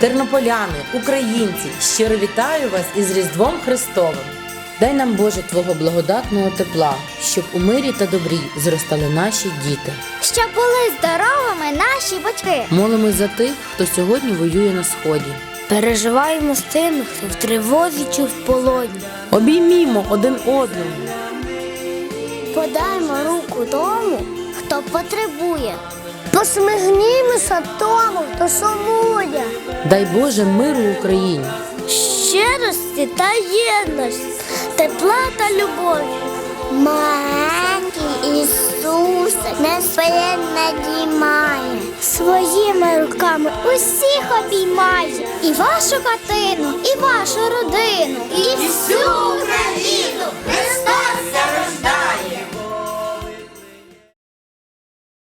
тернополяни, українці, щиро вітаю вас із Різдвом Христовим. Дай нам Боже Твого благодатного тепла, щоб у мирі та добрі зростали наші діти. Щоб були здоровими наші батьки. Молимось за тих, хто сьогодні воює на сході. Переживаємо з тими, хто в тривозі чи в полоні. Обіймімо один одного. Подаймо руку тому, хто потребує. Посмигнімося тому, хто сумує. Дай Боже миру Україні. Щирості та єдності, тепла та любові. Маленький Ісус не своє надіймає, своїми руками усіх обіймає. І вашу хатину, і вашу родину, і